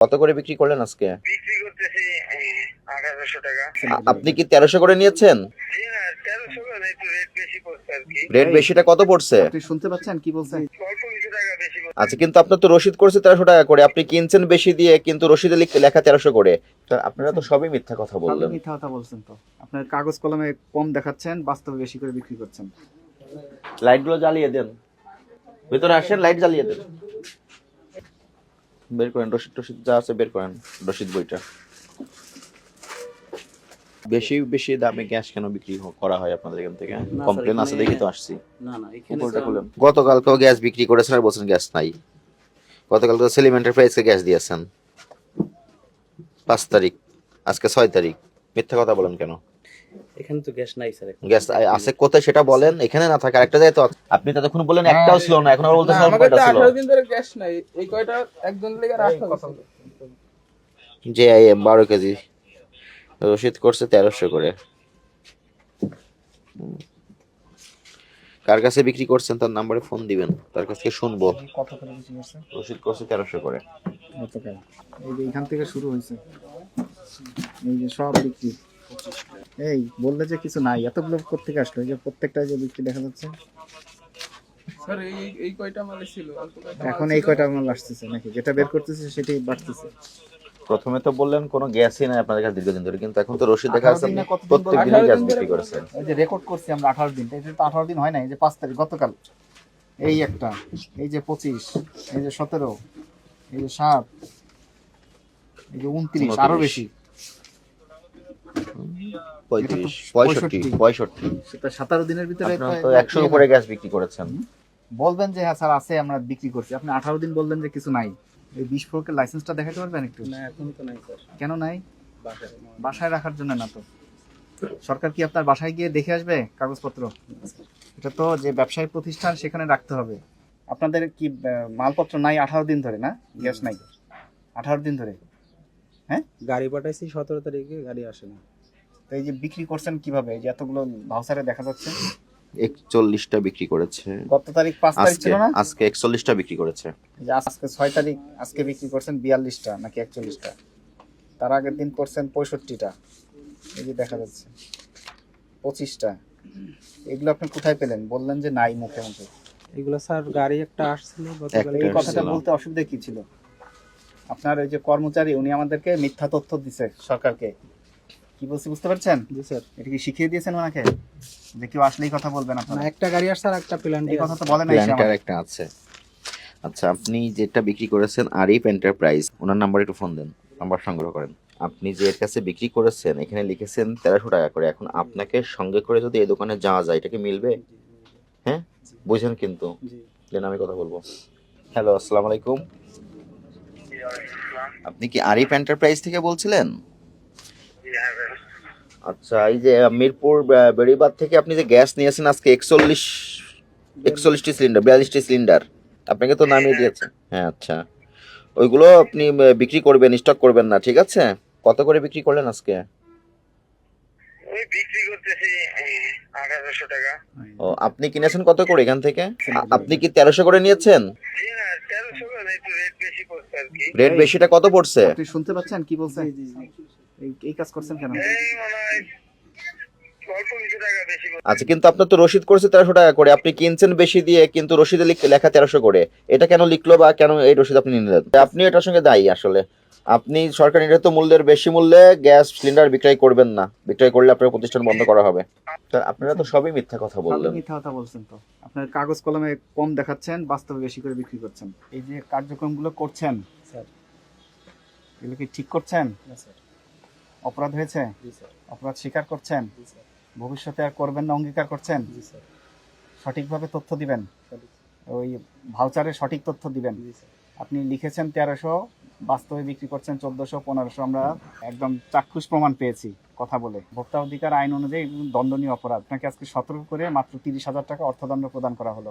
কত করে বিক্রি করলেন আজকে? বিক্রি করতেছি আঠারোশো টাকা। আপনি কি তেরোশো করে নিয়েছেন? রেট বেশি পড়ছে আর কি। রেট বেশিটা কত পড়ছে? শুনতে পাচ্ছেন কি বলছে অল্প কিছু টাকা বেশি পড়ছে। আচ্ছা কিন্তু আপনার তো রসিদ করছে তেরোশো টাকা করে আপনি কিনছেন বেশি দিয়ে কিন্তু রসিদে লিখ- লেখা তেরোশো করে। তো আপনারা তো সবই মিথ্যা কথা বললেন। মিথ্যা কথা বলছেন তো। আপনার কাগজ কলমে কম দেখাচ্ছেন বাস্তবে বেশি করে বিক্রি করছেন। লাইটগুলো জ্বালিয়ে দেন। ভেতরে আসেন লাইট জ্বালিয়ে দেন। বের করেন রসিদ টসিদ যা আছে বের করেন রসিদ বইটা। বেশি বেশি দামে গ্যাস কেন বিক্রি করা হয় আপনাদের এখান থেকে? কমপ্লেন আছে দেখি তো আসছি। না না এখানে গতকালকেও গ্যাস বিক্রি করেছেন আর বলছেন গ্যাস নাই। গতকাল তো সেলিম এন্টারপ্রাইজকে গ্যাস দিয়েছেন। পাঁচ তারিখ আজকে ছয় তারিখ। মিথ্যা কথা বলেন কেন? এখানে তো গ্যাস নাই স্যার গ্যাস আছে কোথায় সেটা বলেন এখানে না থাকে আরেকটা যায় তো আপনি ততক্ষণ বললেন একটাও ছিল না এখন আবার না, বলতেছেন কয়টা ছিল? আঠারো দিন ধরে গ্যাস নাই এই কয়টা একজন লেগে যে আই এম বারো কেজি। রসিদ করছে তেরোশো করে। কার কাছে বিক্রি করছেন তার নাম্বারে ফোন দিবেন তার কাছ থেকে শুনব। কত করে বিক্রি করছে? রসিদ করছে তেরোশো করে। এই যে এখান থেকে শুরু হয়েছে। এই যে সব বিক্রি। এই বললে যে কিছু নাই এত এতগুলো কোথেকে আসলো? এই যে প্রত্যেকটা যে বিক্রি দেখা যাচ্ছে। স্যার এই এই- এই কয়টা মালে ছিল এখন এই কয়টা মাল আসতেছে নাকি? যেটা বের করতেছে সেটাই বাড়তেছে। প্রথমে তো বললেন কোনো গ্যাসই নাই আপনাদের কাছে দীর্ঘদিন ধরে কিন্তু এখন তো রসিদ দেখা আঠারো যাচ্ছে প্রত্যেক দিনই আঠারো গ্যাস দিন বিক্রি করেছেন। এই যে রেকর্ড করছি আমরা আঠারো দিন। এটা তো আঠারো দিন হয় না এই যে পাঁচ তারিখ গতকাল। এই একটা এই যে পঁচিশ এই যে সতেরো এই যে সাত এই যে উনত্রিশ আরও বেশি। পঁয়ত্রিশ পঁয়ষট্টি। পঁয়ষট্টি। পঁয়ষট্টি। সেটা সাতারো দিনের ভিতরে তো একশোর উপরে গ্যাস বিক্রি করেছেন। বলবেন যে হ্যাঁ স্যার আছে আমরা বিক্রি করছি। আপনি আঠারো দিন বললেন যে কিছু নাই। এই বিস্ফোরকের লাইসেন্সটা দেখাতে পারবেন একটু? না এখন তো নাই স্যার। কেন নাই? বাসায়। বাসায় রাখার জন্য না তো। সরকার কি আপনার বাসায় গিয়ে দেখে আসবে কাগজপত্র? এটা তো যে ব্যবসায়ী প্রতিষ্ঠান সেখানে রাখতে হবে। আপনাদের কি মালপত্র নাই আঠারো দিন ধরে না? গ্যাস নাই। আঠারো দিন ধরে। গাড়ি পাঠাইছি সতেরো তারিখে গাড়ি আসে না তো এই যে বিক্রি করছেন কীভাবে? এই যে এতগুলো ভাউচারে দেখা যাচ্ছে। একচল্লিশটা বিক্রি করেছে। গত তারিখ পাঁচ তারিখ ছিল না? আজকে একচল্লিশটা বিক্রি করেছে। যে আজকে ছয় তারিখ আজকে বিক্রি করছেন বিয়াল্লিশটা নাকি একচল্লিশটা? তার আগের দিন করছেন পঁয়ষট্টিটা। এই যে দেখা যাচ্ছে পঁচিশটা। এগুলো আপনি কোথায় পেলেন? বললেন যে নাই মুখে মুখে। এগুলো স্যার গাড়ি একটা আসছিল গতকাল এই কথাটা বলতে অসুবিধা কি ছিল? আপনার ওই যে কর্মচারী উনি আমাদেরকে মিথ্যা তথ্য দিছে সরকারকে। কি বলছি বুঝতে পারছেন? জি স্যার। এটা কি শিখিয়ে দিয়েছেন ওনাকে? যে কেউ আসলেই কথা বলবেন না আপনারা একটা গাড়ি আসছে আর একটা প্ল্যান এই কথা তো বলে নাই সে প্ল্যান্টার একটা আছে। আচ্ছা আপনি যেটা বিক্রি করেছেন আরিফ এন্টারপ্রাইজ ওনার নাম্বার একটু ফোন দেন নাম্বার সংগ্রহ করেন। আপনি যে এর কাছে বিক্রি করেছেন এখানে লিখেছেন তেরোশো টাকা করে। এখন আপনাকে সঙ্গে করে যদি এই দোকানে যাওয়া যায় এটা কি মিলবে? হ্যাঁ? বুঝেন কিন্তু। জি। দেন আমি কথা বলব। হ্যালো আসসালামু আলাইকুম। আপনি কি আরিফ এন্টারপ্রাইজ থেকে বলছিলেন? আচ্ছা এই যে মিরপুর আহ, বেড়িবাঁধ থেকে আপনি যে গ্যাস নিয়েছেন আজকে একচল্লিশ একচল্লিশটি সিলিন্ডার বিয়াল্লিশটি সিলিন্ডার আপনাকে তো নামিয়ে দিয়েছে। হ্যাঁ আচ্ছা। ওইগুলো আপনি বিক্রি করবেন স্টক করবেন না ঠিক আছে? কত করে বিক্রি করলেন আজকে? ওই বিক্রি করতেছি আঠারোশো টাকা। ও আপনি কিনেছেন কত করে এখান থেকে? আপনি কি তেরোশো করে নিয়েছেন? তেরোশো করে একটু রেট বেশি পড়ছে আর কি। রেট বেশিটা কত পড়ছে? আপনি শুনতে পাচ্ছেন? কি বলছেন? এই এই কাজ করছেন কেন? এই মনে আচ্ছা কিন্তু আপনার তো রসিদ করছে তেরোশো টাকা করে। আপনি কিনছেন বেশি দিয়ে কিন্তু রসিদে লিখতে লেখা তেরোশো করে। এটা কেন লিখলো বা কেন এই রসিদ আপনি নিলেন? আপনি এটার সঙ্গে দায়ী আসলে। আপনি সরকার নির্ধারিত মূল্যের বেশি মূল্যে গ্যাস সিলিন্ডার বিক্রয় করবেন না। বিক্রয় করলে আপনার প্রতিষ্ঠান বন্ধ করা হবে। তা আপনারা তো সবই মিথ্যা কথা বললেন। মিথ্যা কথা বলছেন তো। আপনার কাগজ কলমে কম দেখাচ্ছেন বাস্তবে বেশি করে বিক্রি করছেন। এই যে কার্যক্রমগুলো করছেন স্যার। এগুলো কি ঠিক করছেন? না স্যার। অপরাধ হয়েছে? জি স্যার। অপরাধ স্বীকার করছেন? জি স্যার। ভবিষ্যতে আর করবেন না অঙ্গীকার করছেন? জি স্যার। সঠিকভাবে তথ্য দিবেন? ওই ভাউচারে সঠিক তথ্য দিবেন? জি স্যার। আপনি লিখেছেন তেরোশো বাস্তবে বিক্রি করছেন চোদ্দশো, পনেরোশো। আমরা একদম চাক্ষুষ প্রমাণ পেয়েছি কথা বলে। ভোক্তা অধিকার আইন অনুযায়ী দণ্ডনীয় অপরাধ। আপনাকে আজকে সতর্ক করে মাত্র তিরিশ হাজার টাকা অর্থদণ্ড প্রদান করা হলো।